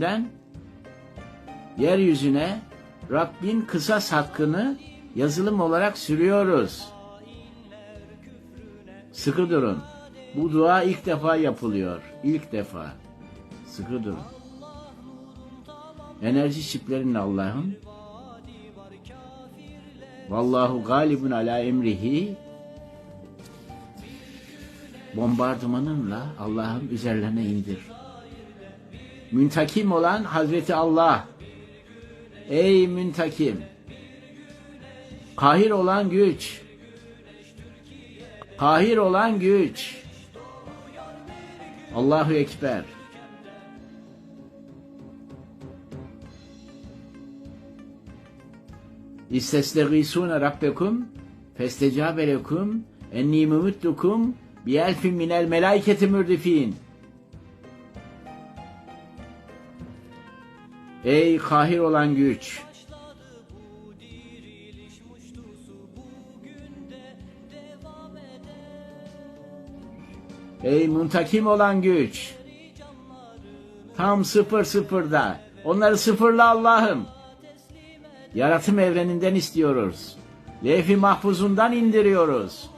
yeryüzünden yeryüzüne Rabbin kısas hakkını yazılım olarak sürüyoruz. Sıkı durun. Bu dua ilk defa yapılıyor. İlk defa. Sıkı durun. Enerji çiplerinle Allah'ım Vallahu galibun ala emrihi bombardımanınla Allah'ım üzerlerine indir. Müntakim olan Hazreti Allah. Ey müntakim. Kahir olan güç. Kahir olan güç. Allahu Ekber. İstestegîsûne rabbekum festecabe lekum enni mumuttukum bi elfin minel melaiketi mürdifin. Ey kahir olan güç! Ey muntakim olan güç! Tam sıfır sıfırda. Onları sıfırla Allah'ım. Yaratım evreninden istiyoruz. Levh-i mahfuzundan indiriyoruz.